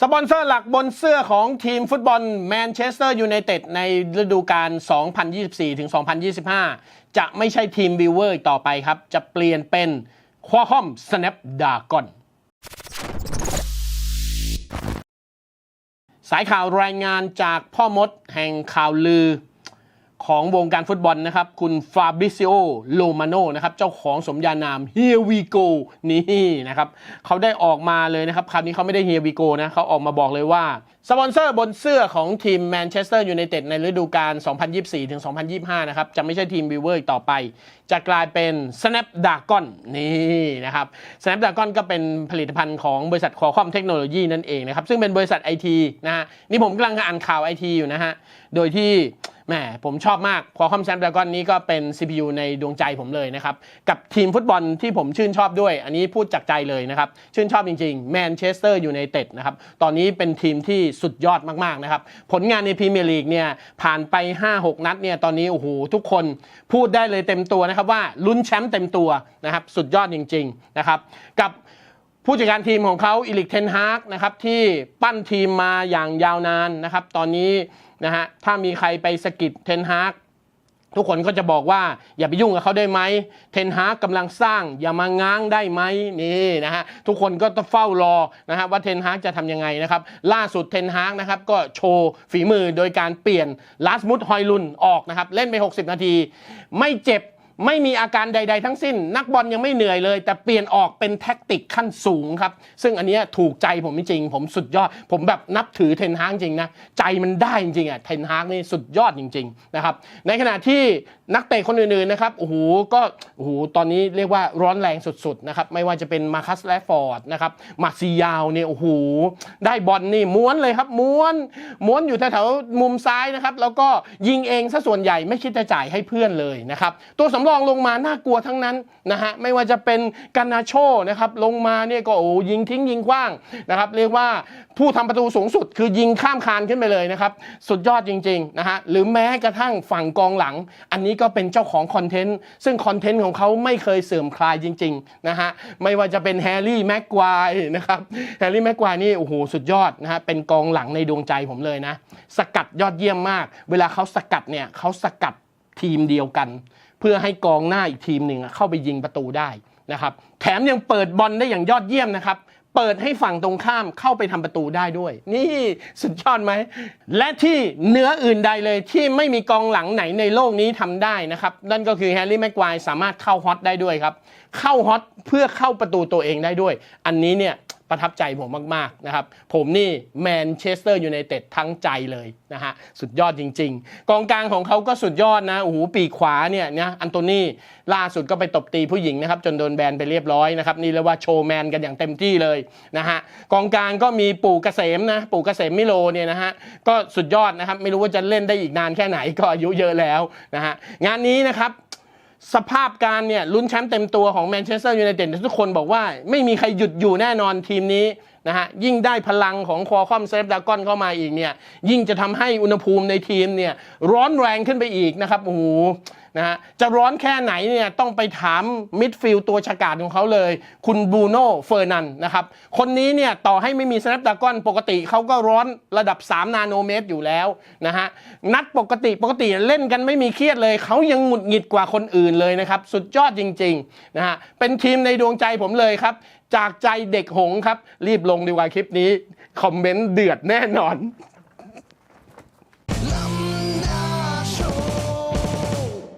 สปอนเซอร์หลักบนเสื้อของทีมฟุตบอลแมนเชสเตอร์ยูไนเต็ดในฤดูกาล 2024ถึง2025 จะไม่ใช่ทีมบิวเวอร์อีกต่อไปครับ จะเปลี่ยนเป็นควอคอมสแนปดากอนสายข่าวรายงานจากพ่อมดแห่งข่าวลือ ของวงการฟุตบอลนะครับ คุณฟาบริซิโอโลมาโนนะครับ เจ้าของสมญานาม Here we go นี่นะครับเขาได้ออกมาเลยนะครับ คราวนี้เขาไม่ได้ Here we go นะเขาออกมาบอกเลยว่า สปอนเซอร์บนเสื้อของทีมแมนเชสเตอร์ยูไนเต็ดในฤดูกาล 2024ถึง2025 นะครับ จะไม่ใช่ทีมบิเวอร์อีกต่อไป จะกลายเป็น Snapdragon นี่นะครับ Snapdragon ก็เป็นผลิตภัณฑ์ของบริษัทคอคอมเทคโนโลยีนั่นเองนะครับ ซึ่งเป็นบริษัทไอทีนะฮะนี่ผมกำลังอ่านข่าวไอทีอยู่นะฮะโดยที่ แหมผมชอบมาก Qualcomm Snapdragon นี้ก็เป็น CPU ในดวงใจผมเลยนะครับ กับทีมฟุตบอลที่ผมชื่นชอบด้วย อันนี้พูดจากใจเลยนะครับ ชื่นชอบจริงๆ Manchester United นะครับ ตอนนี้เป็นทีมที่สุดยอดมากๆนะครับ ผลงานในพรีเมียร์ลีกเนี่ยผ่านไป 5-6 นัดเนี่ยตอนนี้โอ้โหทุกคนพูดได้เลยเต็มตัวนะครับว่าลุ้นแชมป์เต็มตัวนะครับสุดยอดจริงๆนะครับกับ ผู้จัดการทีมของเขาอิลิกเทนฮากนะครับที่ปั้นทีมมาอย่างยาวนานนะครับ ตอนนี้นะฮะถ้ามีใครไปสะกิดเทนฮากทุกคนก็จะบอกว่าอย่าไปยุ่งกับเขาได้ไหมเทนฮากกำลังสร้างอย่ามาง้างได้ไหมนี่นะฮะทุกคนก็ต้องเฝ้ารอนะฮะว่าเทนฮากจะทำยังไงนะครับ ล่าสุดเทนฮากนะครับก็โชว์ฝีมือโดยการเปลี่ยนลาสมุดฮอยลุนออกนะครับ เล่นไป 60 นาที ไม่เจ็บ ไม่มีอาการใด ๆ ทั้งสิ้น นักบอลยังไม่เหนื่อยเลย แต่เปลี่ยนออกเป็นแท็กติกขั้นสูงครับ ซึ่งอันนี้ถูกใจผมจริง ผมสุดยอด ผมแบบนับถือเทนฮากจริงนะ ใจมันได้จริงๆอะเทนฮากนี่สุดยอดจริงๆนะครับในขณะที่นักเตะคนอื่นๆนะครับโอ้โหก็โอ้โหตอนนี้เรียกว่าร้อนแรงสุดๆนะครับไม่ว่าจะเป็นมาคัสแลฟฟอร์ดนะครับมาซียาวเนี่ยโอ้โหได้บอลนี่ม้วนเลยครับม้วนม้วนอยู่แถวๆมุมซ้ายนะครับแล้วก็ยิงเองซะส่วนใหญ่ไม่คิดจะจ่ายให้เพื่อนเลยนะครับตัวสำรองลงมาน่ากลัวทั้งนั้นนะฮะไม่ว่าจะเป็นการนาโชนะครับลงมาเนี่ยก็โอ้ยิงทิ้งยิงกว้างนะครับเรียกว่าผู้ทำประตูสูงสุดคือยิงข้ามคานขึ้นไปเลยนะครับสุดยอดจริงๆนะฮะหรือแม้กระทั่งฝั่งกองหลัง อันนี้ก็เป็นเจ้าของคอนเทนต์ซึ่งคอนเทนต์ของเขาไม่เคยเสื่อมคลายจริงๆนะฮะไม่ว่าจะเป็นแฮร์รี่แม็กควายนะครับแฮร์รี่แม็กควายนี่โอ้โหสุดยอดนะฮะเป็นกองหลังในดวงใจผมเลยนะสกัดยอดเยี่ยมมาก เวลาเขาสกัดเนี่ยเขาสกัด ทีมเดียวกัน เพื่อให้กองหน้าอีกทีมหนึ่งเข้าไปยิงประตูได้นะครับแถมยังเปิดบอลได้อย่างยอดเยี่ยมนะครับเปิดให้ฝั่งตรงข้ามเข้าไปทำประตูได้ด้วย นี่สุดยอดไหม และที่เหนืออื่นใดเลยที่ไม่มีกองหลังไหนในโลกนี้ทำได้นะครับ นั่นก็คือแฮร์รี่แม็กควายสามารถเข้าฮอตได้ด้วยครับ เข้าฮอตเพื่อเข้าประตูตัวเองได้ด้วย อันนี้เนี่ย ประทับใจผมมากๆนะครับ ผมนี่แมนเชสเตอร์ยูไนเต็ดทั้งใจเลยนะฮะสุดยอดจริง ๆ กองกลางของเขาก็สุดยอดนะโอ้โหปีขวาเนี่ยนะอันโตนี่ล่าสุดก็ไปตบตีผู้หญิงนะครับ จนโดนแบนไปเรียบร้อยนะครับ นี่เรียกว่าโชว์แมนกันอย่างเต็มที่เลยนะฮะกองกลางก็มีปู่เกษมนะปู่เกษมมิโลเนี่ยนะฮะก็สุดยอดนะครับ ไม่รู้ว่าจะเล่นได้อีกนานแค่ไหนก็อายุเยอะแล้วนะฮะงานนี้นะครับ สภาพการเนี่ยลุ้นแชมป์เต็มตัวของแมนเชสเตอร์ยูไนเต็ดทุกคนบอกว่า ไม่มีใครหยุดอยู่แน่นอนทีมนี้นะฮะยิ่งได้พลังของคอคอมเซฟดากอนเข้ามาอีกเนี่ยยิ่งจะทำให้อุณหภูมิในทีมเนี่ยร้อนแรงขึ้นไปอีกนะครับโอ้โห นะฮะจะร้อนแค่ไหนเนี่ยต้องไปถามมิดฟิลด์ตัวฉกาจของเขาเลย คุณบูโน่เฟอร์นันนะครับ คนนี้เนี่ยต่อให้ไม่มีสแนปดากอนปกติเขาก็ร้อนระดับ 3 นาโนเมตรอยู่แล้วนะฮะนัดปกติปกติเล่นกันไม่มีเครียดเลย เขายังหงุดหงิดกว่าคนอื่นเลยนะครับ สุดยอดจริงๆนะฮะเป็นทีมในดวงใจผมเลยครับ จากใจเด็กหงส์ครับ รีบลงดีกว่าคลิปนี้ คอมเมนต์เดือดแน่นอน